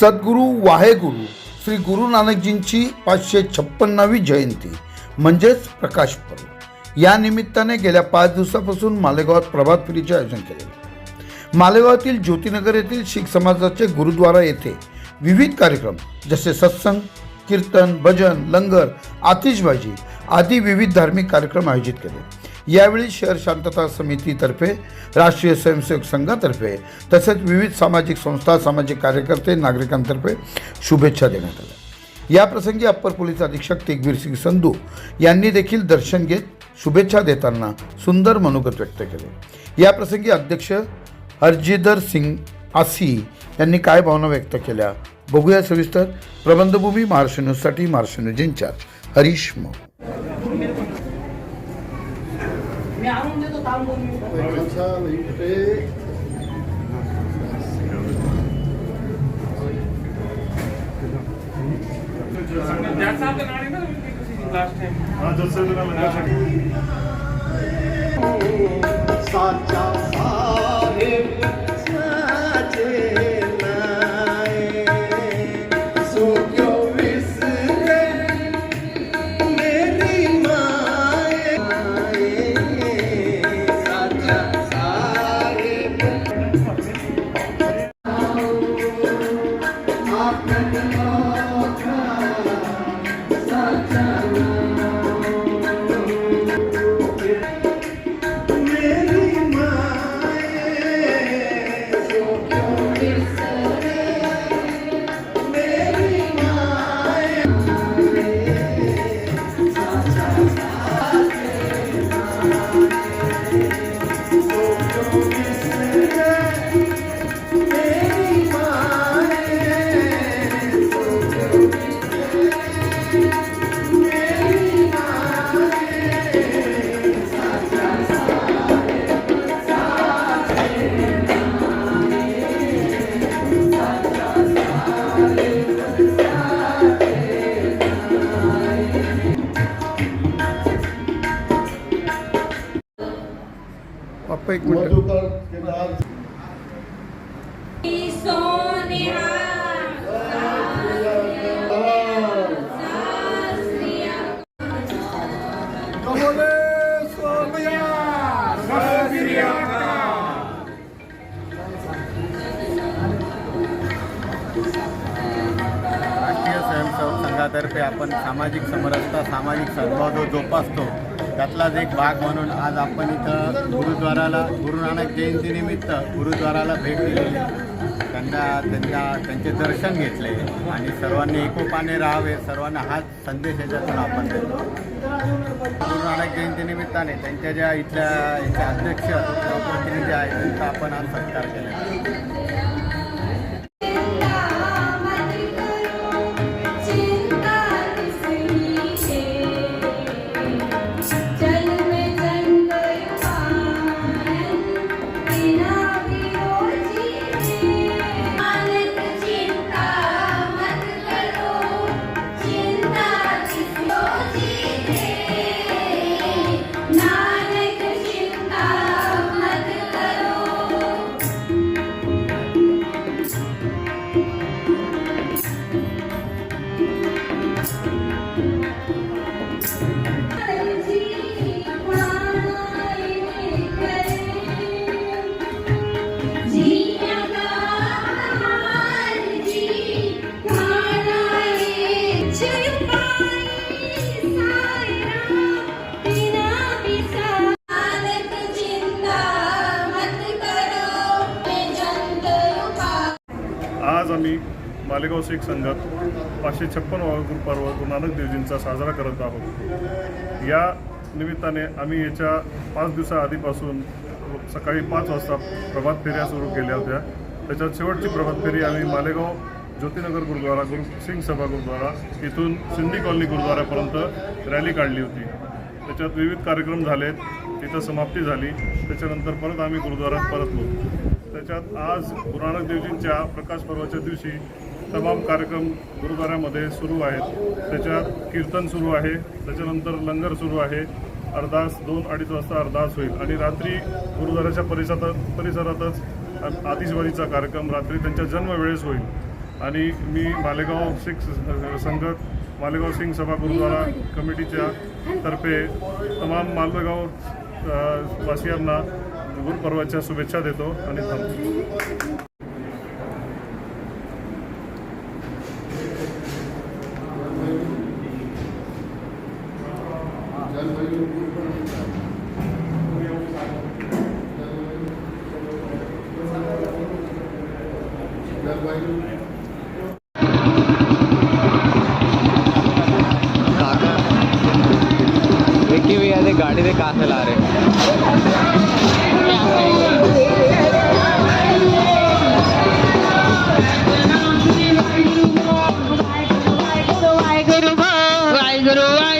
सद्गुरू वाहेगुरु श्री गुरु नानकजींची पाचशे छप्पन्नावी जयंती म्हणजेच प्रकाश पर्व. या निमित्ताने गेल्या पाच दिवसापासून मालेगावात प्रभात फेरीचे आयोजन केले मालेगावातील ज्योतिनगर येथील शीख समाजाचे गुरुद्वारा येथे विविध कार्यक्रम जसे सत्संग कीर्तन भजन लंगर आतिषबाजी आदी विविध धार्मिक कार्यक्रम आयोजित केले. यावेळी शहर शांतता समितीतर्फे राष्ट्रीय स्वयंसेवक संघातर्फे तसेच विविध सामाजिक संस्था सामाजिक कार्यकर्ते नागरिकांतर्फे शुभेच्छा देण्यात आल्या. या प्रसंगी अप्पर पोलीस अधीक्षक तेगवीर सिंग संधू यांनी देखील दर्शन घेत शुभेच्छा देताना सुंदर मनोगत व्यक्त केले. या प्रसंगी अध्यक्ष हरजिदर सिंग आसी यांनी काय भावना व्यक्त केल्या? बघूया सविस्तर. प्रबंधभूमी महाराष्ट्र न्यूजसाठी महाराष्ट्र न्यूज इंचार्ज हरीश मोह मी आणून देतो थांब दोन मिनिटं. अच्छा इकडे That's not the narrative we discussed last time. हा जसं तुला लग्नासाठी साचा साहेब साचे पप्पा एक मिनिट राष्ट्रीय स्वयंसेवक संघातर्फे आपण सामाजिक समरसता सामाजिक सद्भाव जो जोपासतो त्यातलाच एक भाग म्हणून आज आपण इथं गुरुद्वाराला गुरु नानक जयंतीनिमित्त गुरुद्वाराला भेट दिलेली त्यांना त्यांना त्यांचे दर्शन घेतले आणि सर्वांनी एकोपाने राहावे सर्वांना हाच संदेश याच्यातून आपण देतो. गुरु नानक जयंतीनिमित्ताने त्यांच्या ज्या इथल्या इथल्या अध्यक्ष प्रतिनिधी आहेत त्यांचा आपण आज सत्कार केला. मालेगाव सिख संघात पाचशे छप्पन गुरुपर्व गुरु नानक देवजींचा साजरा करत आहोत. या निमित्ताने आम्ही याच्या पाच दिवसाआधीपासून सकाळी पाच वाजता प्रभात फेऱ्या सुरू केल्या होत्या. त्याच्यात शेवटची प्रभात फेरी आम्ही मालेगाव ज्योतिनगर गुरुद्वारा गुरु सिंग सभा गुरुद्वारा इथून सिंधी कॉलनी गुरुद्वारापर्यंत रॅली काढली होती. त्याच्यात विविध कार्यक्रम झालेत तिथं समाप्ती झाली. त्याच्यानंतर परत आम्ही गुरुद्वारात परतलो. त्याच्यात आज गुरुनानक देवजींच्या प्रकाश पर्वाच्या दिवशी तमाम कार्यक्रम गुरुद्वारामध्ये सुरू आहेत. त्याच्यात कीर्तन सुरू आहे. त्याच्यानंतर लंगर सुरू आहे. अर्धास दोन अडीच वाजता अर्धास होईल. आणि रात्री गुरुद्वाराच्या परिसरात परिसरातच आतिशबाजीचा कार्यक्रम रात्री त्यांच्या जन्मवेळेस होईल. आणि मी मालेगाव सिख संगत मालेगाव सिंग सभा गुरुद्वारा कमिटीच्या तर्फे तमाम मालेगाव वासियांना गुरुपर्वाच्या शुभेच्छा देतो आणि थांबतो. देखी हुई है गाड़ी से कहाँ से ला रहे वाहेगुरु वाहेगुरु वाहेगुरु